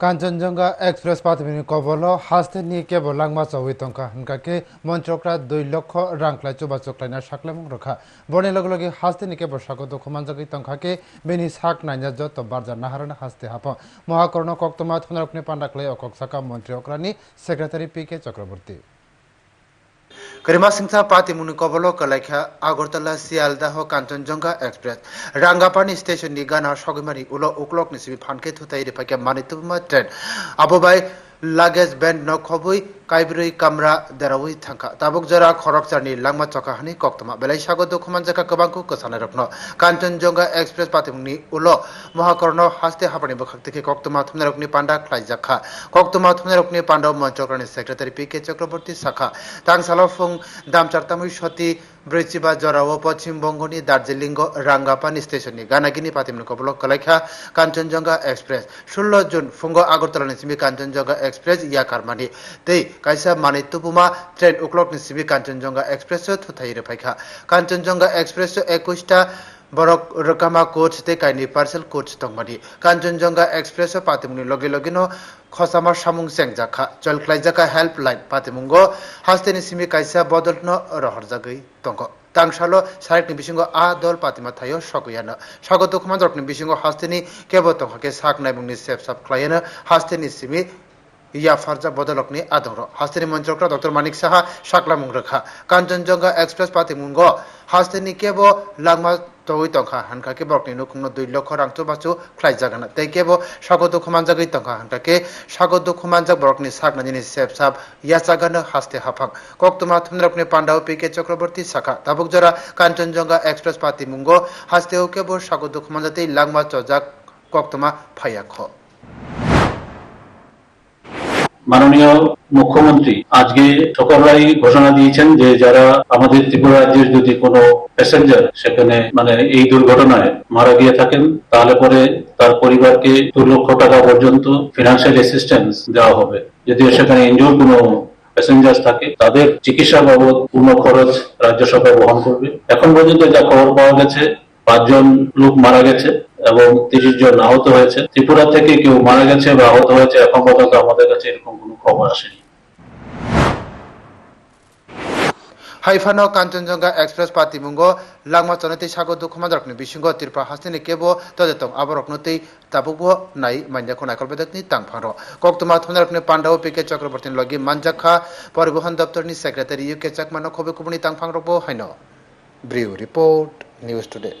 Kanchenjunga express পাতমিনি কবল হাস্তে নিয়ে কেবল লাংমা চৌই টঙ্কা হানকাকে মন্ত্রকরা দুই লক্ষ রাংখ্লাই চুবা চুক্লাইনা সাকলামং রখা বনে লগে লগে হাস্তে নিয়ে কেবল সাকত খমানজাগি টঙ্কাকে সাক নাইনা যত বারজা নাহারনা হাস্তে হাপ মহাকর্ণ কক্তমা থনারকনি পান্ডাকলাই অকক সাকা মন্ত্রী অকরানি সেক্রেটারি পি কে চক্রবর্তী করিমাসিংথা পাতিমুনি কবল কলাইখা আগরতলা সিয়ালদাহ কাঞ্চনজঙ্ঘা এক্সপ্রেস রাঙ্গাপানি স্টেশন নি গানা সগমানি উল উকলক নিসিবি ফানকে থুতাই রেফাকে মানিতুমা ট্রেন আববাই লাগেজ ব্যান্ড ন খবই কাইব্রী কামরা দেরাউই থাকা। তাবুক জরা খরক চারনি লাংমা চকা হানি কক্তমা। বেলাই সাগত খুমান জাকা কবাঙ্কু কসানে রকনো কাঞ্চনজঙ্ঘা এক্সপ্রেস পাতিমনি উলো। মহাকর্ণ হাস্তে হাপানি বখাক থেকে কক্তমা থমনে রকনি পান্ডা ক্লাই জাকা কক্তমা থমনে রকনি পান্ডব মঞ্চক্রানি সেক্রেটারি পি কে চক্রবর্তী শাখা। তাং তাংসালা ফুং দামচারতামুই সতী বৃচিবা জরাও পশ্চিমবঙ্গনি দার্জিলিং, রাঙ্গাপানি স্টেশননি গানাগিনি পাতিমনি কবলক কলাইখা কাঞ্চনজঙ্ঘা এক্সপ্রেস। ষোলো জুন ফুঙ্গ আগরতলা নিসিমি কাঞ্চনজঙ্ঘা এক্সপ্রেস ইয়াকারমানি। তেই kaisa mani tubuma train uklok ni sibi kanchenjunga express thuthai repaikha kanchenjunga express o 21 ta rokama coach te kaini parcel coach tongmani kanchenjunga express o patimuni loge loge no খসামার সামুং সেংজাখা জলখ্লাইজাকা helpline পাতিমুঙ্গ হাস্তেনি সিমি কাইসা বদলন রহরজাগৈ তঙ্গ তাংসালো সারেকনি বিসিঙ্গ আ দল পাতিমা থাইও সকইয়ানো স্বাগত কুমার বিসিঙ্গ হাস্তেনি কেব তংহাকে সাক নাইমুংনি সেপ সাপ খ্লাইয়ানো হাস্তেনি সিমি ইয়া ফারজা বদলকনি আদর হাস্তেনি মন্ত্রকরা ডক্টর মানিক সাহা সাকলা মুংরখা। কাঞ্চনজঙ্ঘা এক্সপ্রেস পাতিমুঙ্গ হাস্তেনি কেব লাংমা তৈ তংখা হানকাকে বরকনি নুকুংনো দুই লক্ষ রাংচু বাচু খ্লাই জাগানা। তাই কেব স্বাগত খুমানজাগৈ তংখা হানকাকে স্বাগত খুমানজাক বরকনি সাকনাজিনি সেপ সাপ। ইয়া জাগানো হাস্তে হাফাং। কক্তমা থুমরকনি পান্ডাও পিকে চক্রবর্তী শাখা। তাবুক জরা কাঞ্চনজঙ্ঘা এক্সপ্রেস পাতি পাতিমুঙ্গ হাস্তেও কেব স্বাগত খুমানজাতেই লাংমা চজাক কক্তমা ফাইয়াখ মাননীয় মুখ্যমন্ত্রী, আজকে সকালবেলাই ঘোষণা দিয়েছেন যে যারা আমাদের ত্রিপুরা রাজ্যের যদি কোনো প্যাসেঞ্জার সেখানে মানে এই দুর্ঘটনায় মারা গিয়ে থাকেন, তাহলে পরে তার পরিবারকে দু লক্ষ টাকা পর্যন্ত ফিনান্সিয়াল অ্যাসিস্ট্যান্স দেওয়া হবে। যদিও সেখানে ইনজোর কোনো প্যাসেঞ্জার থাকে, তাদের চিকিৎসা বাবদ পূর্ণ খরচ রাজ্য সরকার বহন করবে। এখন পর্যন্ত যা খবর পাওয়া গেছে পাঁচজন লোক মারা গেছে এবং তিরিশ জন আহত হয়েছে। ত্রিপুরা থেকে কেউ মারা গেছে বা আহত হয়েছে, এখন পর্যন্ত আমাদের কাছে এরকম কোনো খবর আসেনি। হাইফানো কাঞ্চনজঙ্ঘা এক্সপ্রেস, পাতিমুঙ্গ, লাংমা, চনতে সাগো দুখমা দরকনি বিসিঙ্গ তিরপা হাস্তিনি, কেবো তদেতং আবরকনতেই তাবুকবো নাই মাইনাখো নাইকল বেদকনি তাংফানো কক্তমা থনরকনি পান্ডাও পিকে চক্রবর্তী, লগি মানজাখা পরিবহন দপ্তরনি সেক্রেটারি, ইউকে চাকমানো খবে কুবনি তাংফাং রবো হাইনো ব্রিউ রিপোর্ট, নিউজ টুডে।